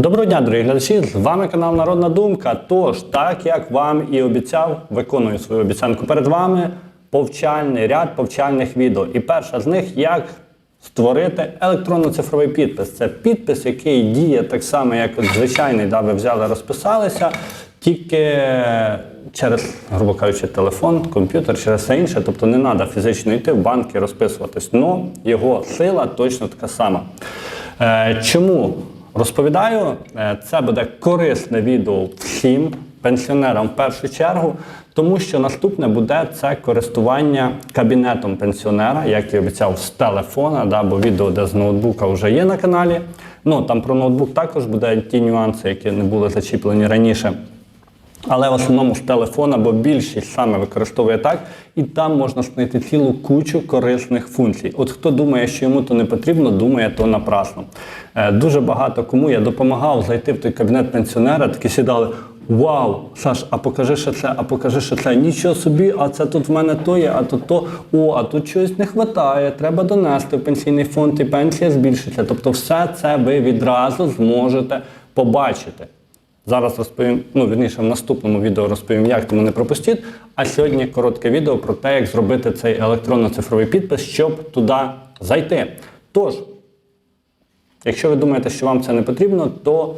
Доброго дня, дорогі глядачі! З вами канал Народна Думка. Тож, так як вам і обіцяв, виконую свою обіцянку перед вами повчальний ряд повчальних відео. І перша з них як створити електронно-цифровий підпис. Це підпис, який діє так само, як звичайний, да, ви взяли, розписалися, тільки через, грубо кажучи, телефон, комп'ютер, через все інше. Тобто не треба фізично йти в банк і розписуватись. Но його сила точно така сама. Е, чому розповідаю? Е, Це буде корисне відео всім пенсіонерам в першу чергу, тому що наступне буде це користування кабінетом пенсіонера, як і обіцяв, з телефона, да, бо відео, де з ноутбука вже є на каналі. Ну там про ноутбук також буде ті нюанси, які не були зачіплені раніше. Але в основному з телефона, бо більшість саме використовує так, і там можна знайти цілу кучу корисних функцій. От хто думає, що йому то не потрібно, думає то напрасно. Е, дуже багато кому я допомагав зайти в той кабінет пенсіонера, такі сідали. Вау, Саш, а покажи ще це, а покажи ще це. Нічого собі, а це тут в мене то є, а тут то. О, а тут щось не вистачає, треба донести в пенсійний фонд і пенсія збільшиться. Тобто, все це ви відразу зможете побачити. Зараз розповім, ну вірніше в наступному відео розповім, як тому не пропустіть. А сьогодні коротке відео про те, як зробити цей електронно-цифровий підпис, щоб туди зайти. Тож, якщо ви думаєте, що вам це не потрібно, то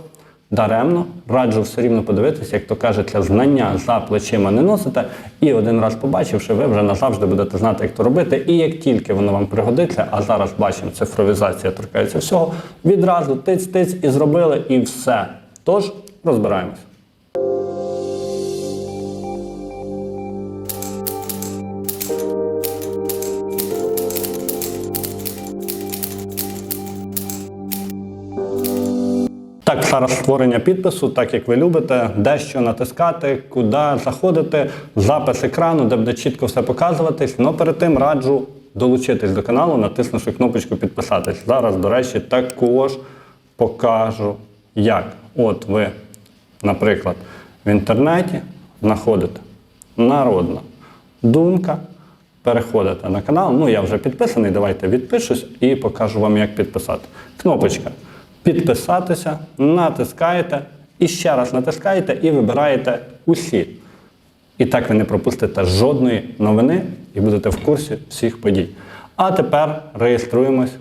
даремно раджу все рівно подивитися, як то кажеться, знання за плечима не носите. І один раз побачивши, ви вже назавжди будете знати, як то робити. І як тільки воно вам пригодиться, а зараз бачимо, цифровізація торкається всього, відразу тиць-тиць і зробили, і все. Тож розбираємось. Так, зараз створення підпису, так як ви любите, дещо натискати, куди заходити, запис екрану, де буде чітко все показуватись. Но перед тим раджу долучитись до каналу, натиснувши кнопочку підписатись. Зараз, до речі, також покажу, як. От ви, наприклад, в інтернеті знаходите народна думка. Переходите на канал. Ну, я вже підписаний, давайте відпишусь і покажу вам, як підписати. Кнопочка підписатися, натискаєте і ще раз натискаєте і вибираєте усі. І так ви не пропустите жодної новини і будете в курсі всіх подій. А тепер реєструємось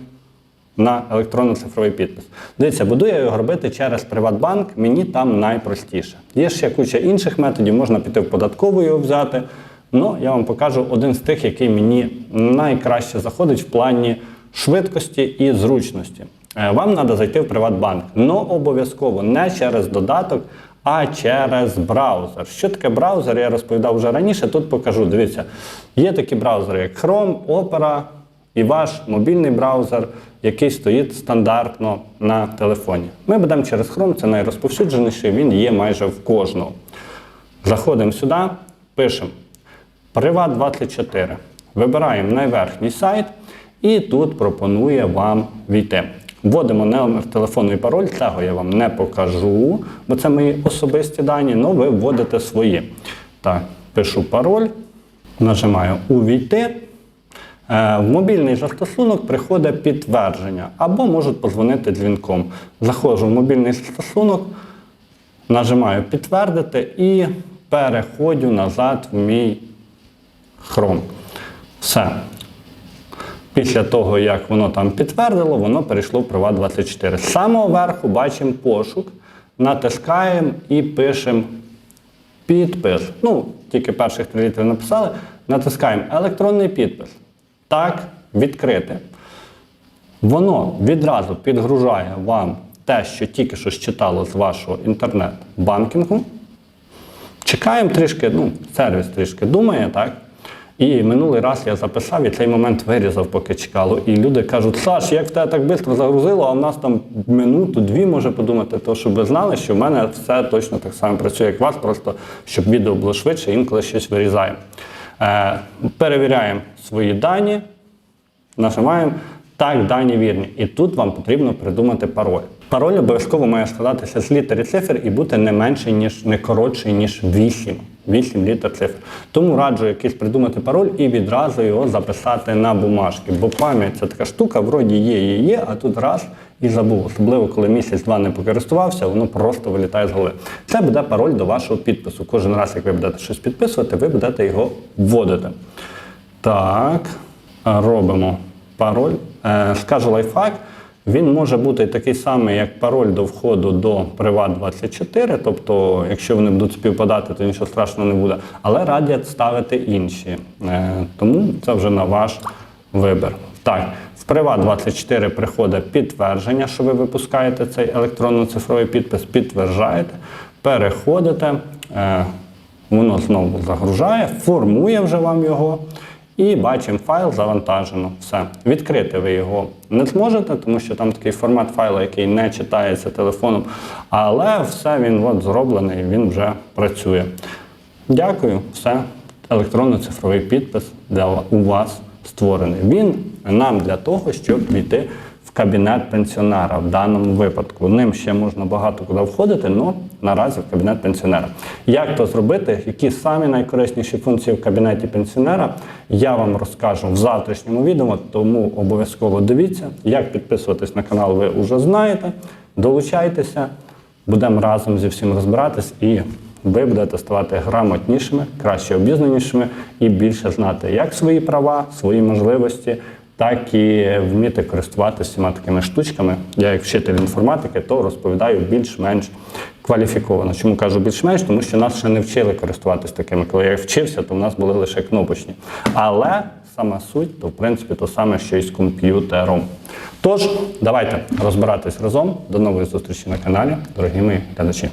на електронно-цифровий підпис. Дивіться, буду я його робити через Приватбанк, мені там найпростіше. Є ще куча інших методів, можна піти в податкову його взяти. Ну, я вам покажу один з тих, який мені найкраще заходить в плані швидкості і зручності. Е, Вам треба зайти в Приватбанк, але обов'язково не через додаток, а через браузер. Що таке браузер? Я розповідав вже раніше. Тут покажу. Дивіться, є такі браузери, як Chrome, Opera і ваш мобільний браузер, який стоїть стандартно на телефоні. Ми будемо через Chrome, це найрозповсюдженіший, він є майже в кожного. Заходимо сюди, пишемо Приват24. Вибираємо найверхній сайт, і тут пропонує вам війти. Вводимо номер телефону і пароль, цього я вам не покажу, бо це мої особисті дані, але ви вводите свої. Так, пишу пароль, нажимаю Увійти. Е, В мобільний застосунок приходить підтвердження або можуть позвонити дзвінком. Заходжу в мобільний застосунок, нажимаю підтвердити і переходжу назад в мій Chrome. Все. Після того, як воно там підтвердило, воно перейшло в Приват24. З самого верху бачимо пошук, натискаємо і пишемо підпис. Ну, тільки перших три літери написали. Натискаємо електронний підпис. Так, відкрити. Воно відразу підгружає вам те, що тільки що считало з вашого інтернет-банкінгу. Чекаємо трішки, ну, сервіс трішки думає, так? І минулий раз я записав і цей момент вирізав, поки чекало. І люди кажуть, Саш, як в тебе так швидко загрузило, а в нас там минуту-дві може подумати, то щоб ви знали, що в мене все точно так само працює, як у вас, просто щоб відео було швидше, інколи щось вирізаємо. Е, перевіряємо свої дані, нажимаємо так, дані вірні. І тут вам потрібно придумати пароль. Пароль обов'язково має складатися з літер цифр і бути не менший, ніж не коротший, ніж 8. 8 літер цифр. Тому раджу якийсь придумати пароль і відразу його записати на бумажки. Бо пам'ять це така штука, вроді є, є, є, а тут раз і забув. Особливо, коли місяць-два не покористувався, воно просто вилітає з голови. Це буде пароль до вашого підпису. Кожен раз, як ви будете щось підписувати, ви будете його вводити. Так, робимо пароль. Е, Скажу лайфхак. Він може бути такий самий, як пароль до входу до Privat24, тобто, якщо вони будуть співпадати, то нічого страшного не буде. Але радять ставити інші. Е, Тому це вже на ваш вибір. Так, в Privat24 приходить підтвердження, що ви випускаєте цей електронно-цифровий підпис, підтверджаєте, переходите. е, Воно знову загружає, формує вже вам його. І бачимо, файл завантажено. Все. Відкрити ви його не зможете, тому що там такий формат файла, який не читається телефоном. Але все він от зроблений, він вже працює. Дякую, все. Електронно-цифровий підпис для у вас створений. Він нам для того, щоб війти в кабінет пенсіонера в даному випадку. Ним ще можна багато куди входити, але наразі в кабінет пенсіонера. Як то зробити, які самі найкорисніші функції в кабінеті пенсіонера, я вам розкажу в завтрашньому відео, тому обов'язково дивіться. Як підписуватись на канал, ви вже знаєте. Долучайтеся, будемо разом зі всім розбиратись і ви будете ставати грамотнішими, краще обізнанішими і більше знати як свої права, свої можливості, так і вміти користуватися всіма такими штучками. Я, як вчитель інформатики, то розповідаю більш-менш кваліфіковано. Чому кажу більш-менш? Тому що нас ще не вчили користуватися такими. Коли я вчився, то в нас були лише кнопочні. Але сама суть, то в принципі то саме, що і з комп'ютером. Тож, давайте розбиратись разом. До нової зустрічі на каналі, дорогі мої глядачі.